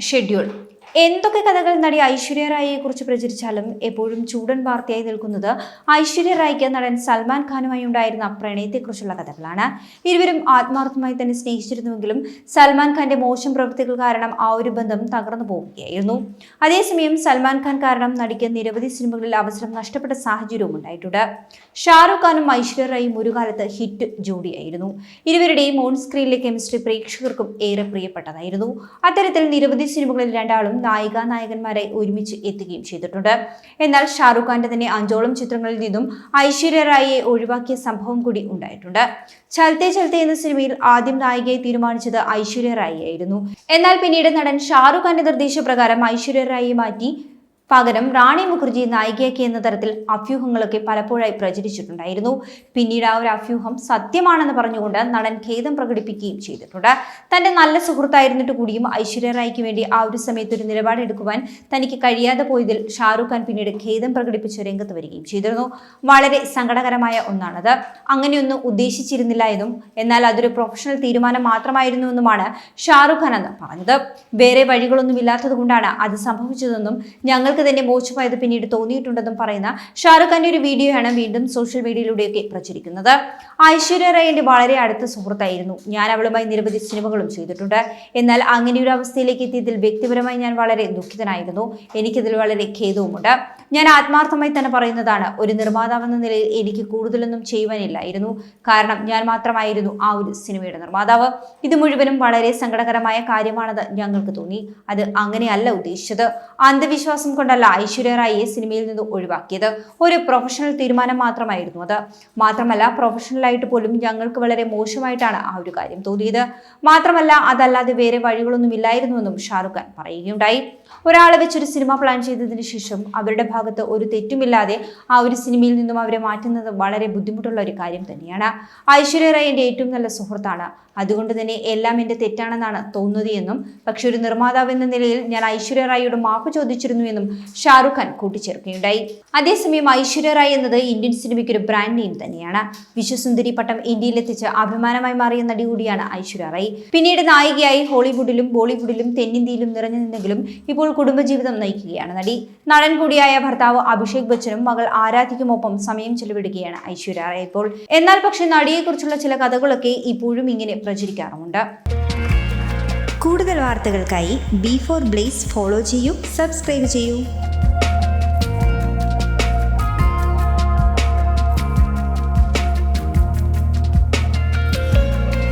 Schedule എന്തൊക്കെ കഥകൾ നടി ഐശ്വര്യ റായിയെ കുറിച്ച് പ്രചരിച്ചാലും എപ്പോഴും ചൂടൻ വാർത്തയായി നിൽക്കുന്നത് ഐശ്വര്യ റായിക്ക് നടൻ സൽമാൻ ഖാനുമായി ഉണ്ടായിരുന്ന പ്രണയത്തെക്കുറിച്ചുള്ള കഥകളാണ്. ഇരുവരും ആത്മാർത്ഥമായി തന്നെ സ്നേഹിച്ചിരുന്നുവെങ്കിലും സൽമാൻ ഖാന്റെ മോശം പ്രവൃത്തികൾ കാരണം ആ ഒരു ബന്ധം തകർന്നു പോവുകയായിരുന്നു. അതേസമയം സൽമാൻ ഖാൻ കാരണം നടിക്ക് നിരവധി സിനിമകളിൽ അവസരം നഷ്ടപ്പെട്ട സാഹചര്യവും ഉണ്ടായിട്ടുണ്ട്. ഷാറുഖ് ഖാനും ഐശ്വര്യ റായിയും ഒരു കാലത്ത് ഹിറ്റ് ജോഡിയായിരുന്നു. ഇരുവരുടെയും ഓൺ സ്ക്രീനിലെ കെമിസ്ട്രി പ്രേക്ഷകർക്കും ഏറെ പ്രിയപ്പെട്ടതായിരുന്നു. അത്തരത്തിൽ നിരവധി സിനിമകളിൽ രണ്ടാളും നായിക നായകന്മാരെ ഒരുമിച്ച് എത്തുകയും ചെയ്തിട്ടുണ്ട്. എന്നാൽ ഷാറുഖ് ഖാന്റെ തന്നെ അഞ്ചോളം ചിത്രങ്ങളിൽ നിന്നും ഐശ്വര്യ റായിയെ ഒഴിവാക്കിയ സംഭവം കൂടി ഉണ്ടായിട്ടുണ്ട്. ചലത്തെ ചലത്തെ എന്ന സിനിമയിൽ ആദ്യം നായികയെ തീരുമാനിച്ചത് ഐശ്വര്യ റായി ആയിരുന്നു എന്നാൽ പിന്നീട് നടൻ ഷാറുഖ് ഖാന്റെ നിർദ്ദേശപ്രകാരം ഐശ്വര്യ റായിയെ മാറ്റി പകരം റാണി മുഖർജി നായികയാക്കി എന്ന തരത്തിൽ അഭ്യൂഹങ്ങളൊക്കെ പലപ്പോഴായി പ്രചരിച്ചിട്ടുണ്ടായിരുന്നു. പിന്നീട് ആ ഒരു അഭ്യൂഹം സത്യമാണെന്ന് പറഞ്ഞുകൊണ്ട് നടൻ ഖേദം പ്രകടിപ്പിക്കുകയും ചെയ്തിട്ടുണ്ട്. തന്റെ നല്ല സുഹൃത്തായിരുന്നിട്ട് കൂടിയും ഐശ്വര്യ റായിക്ക് വേണ്ടി ആ ഒരു സമയത്ത് ഒരു നിലപാടെടുക്കുവാൻ തനിക്ക് കഴിയാതെ പോയതിൽ ഷാറുഖ് ഖാൻ പിന്നീട് ഖേദം പ്രകടിപ്പിച്ച് രംഗത്ത് വരികയും ചെയ്തിരുന്നു. വളരെ സങ്കടകരമായ ഒന്നാണത്. അങ്ങനെയൊന്നും ഉദ്ദേശിച്ചിരുന്നില്ല എന്നും എന്നാൽ അതൊരു പ്രൊഫഷണൽ തീരുമാനം മാത്രമായിരുന്നു എന്നുമാണ് ഷാറുഖ് ഖാൻ അന്ന് പറഞ്ഞത്. വേറെ വഴികളൊന്നും ഇല്ലാത്തത് കൊണ്ടാണ് അത് സംഭവിച്ചതെന്നും ഞങ്ങൾക്ക് തന്നെ മോശമായത് പിന്നീട് തോന്നിയിട്ടുണ്ടെന്നും പറയുന്ന ഷാറുഖ് ഖാന്റെ ഒരു വീഡിയോയാണ് വീണ്ടും സോഷ്യൽ മീഡിയയിലൂടെയൊക്കെ പ്രചരിക്കുന്നത്. ഐശ്വര്യ റായിന്റെ വളരെ അടുത്ത സുഹൃത്തായിരുന്നു. ഞാൻ അവളുമായി നിരവധി സിനിമകളും ചെയ്തിട്ടുണ്ട്. എന്നാൽ അങ്ങനെ ഒരു അവസ്ഥയിലേക്ക് എത്തിയതിൽ വ്യക്തിപരമായി ഞാൻ വളരെ ദുഃഖിതനായിരുന്നു. എനിക്കിതിൽ വളരെ ഖേദവുമുണ്ട്. ഞാൻ ആത്മാർത്ഥമായി തന്നെ പറയുന്നതാണ് ഒരു നിർമ്മാതാവെന്ന നിലയിൽ എനിക്ക് കൂടുതലൊന്നും ചെയ്യുവാനില്ലായിരുന്നു. കാരണം ഞാൻ മാത്രമായിരുന്നു ആ ഒരു സിനിമയുടെ നിർമ്മാതാവ്. ഇത് മുഴുവനും വളരെ സങ്കടകരമായ കാര്യമാണെന്ന് ഞങ്ങൾക്ക് തോന്നി. അത് അങ്ങനെയല്ല ഉദ്ദേശിച്ചത്. അന്ധവിശ്വാസം കൊണ്ടല്ല ഐശ്വര്യ റായിയെ സിനിമയിൽ നിന്ന് ഒഴിവാക്കിയത്. ഒരു പ്രൊഫഷണൽ തീരുമാനം മാത്രമായിരുന്നു അത്. മാത്രമല്ല പ്രൊഫഷണലായിട്ട് പോലും ഞങ്ങൾക്ക് വളരെ മോശമായിട്ടാണ് ആ ഒരു കാര്യം തോന്നിയത്. മാത്രമല്ല അതല്ലാതെ വേറെ വഴികളൊന്നും ഇല്ലായിരുന്നുവെന്നും ഷാറുഖ് ഖാൻ പറയുകയുണ്ടായി. ഒരാളെ വെച്ചൊരു സിനിമ പ്ലാൻ ചെയ്തതിന് ശേഷം അവരുടെ ഭാഗത്ത് ഒരു തെറ്റുമില്ലാതെ ആ ഒരു സിനിമയിൽ നിന്നും അവരെ മാറ്റുന്നത് വളരെ ബുദ്ധിമുട്ടുള്ള ഒരു കാര്യം തന്നെയാണ്. ഐശ്വര്യ റായ് എന്റെ ഏറ്റവും നല്ല സുഹൃത്താണ്. അതുകൊണ്ട് തന്നെ എല്ലാം എന്റെ തെറ്റാണെന്നാണ് തോന്നുന്നത് എന്നും പക്ഷെ ഒരു നിർമ്മാതാവ് എന്ന നിലയിൽ ഞാൻ ഐശ്വര്യ റായിയോട് മാപ്പ് ചോദിച്ചിരുന്നു എന്നും ഷാറുഖ് ഖാൻ കൂട്ടിച്ചേർക്കുകയുണ്ടായി. അതേസമയം ഐശ്വര്യ റായ് എന്നത് ഇന്ത്യൻ സിനിമയ്ക്ക് ഒരു ബ്രാൻഡ് നെയിം തന്നെയാണ്. വിശ്വസുന്ദരി പട്ടം ഇന്ത്യയിലെത്തിച്ച് അഭിമാനമായി മാറിയ നടി കൂടിയാണ് ഐശ്വര്യ റായ്. പിന്നീട് നായികയായി ഹോളിവുഡിലും ബോളിവുഡിലും തെന്നിന്ത്യയിലും നിറഞ്ഞു നിന്നെങ്കിലും ഇപ്പോൾ കുടുംബജീവിതം നയിക്കുകയാണ് നടി. നടൻ കൂടിയായ ഭർത്താവ് അഭിഷേക് ബച്ചനും മകൾ ആരാധിക്കുമൊപ്പം സമയം ചെലവിടുകയാണ് ഐശ്വര്യ. റായ് ഇപ്പോൾ എന്നാൽ പക്ഷേ നടിയെക്കുറിച്ചുള്ള ചില കഥകളൊക്കെ ഇപ്പോഴും ഇങ്ങനെ പ്രചരിക്കാറുമുണ്ട്. കൂടുതൽ വാർത്തകൾക്കായി ബി ഫോർ ബ്ലേസ് ഫോളോ ചെയ്യൂ സബ്സ്ക്രൈബ് ചെയ്യൂ.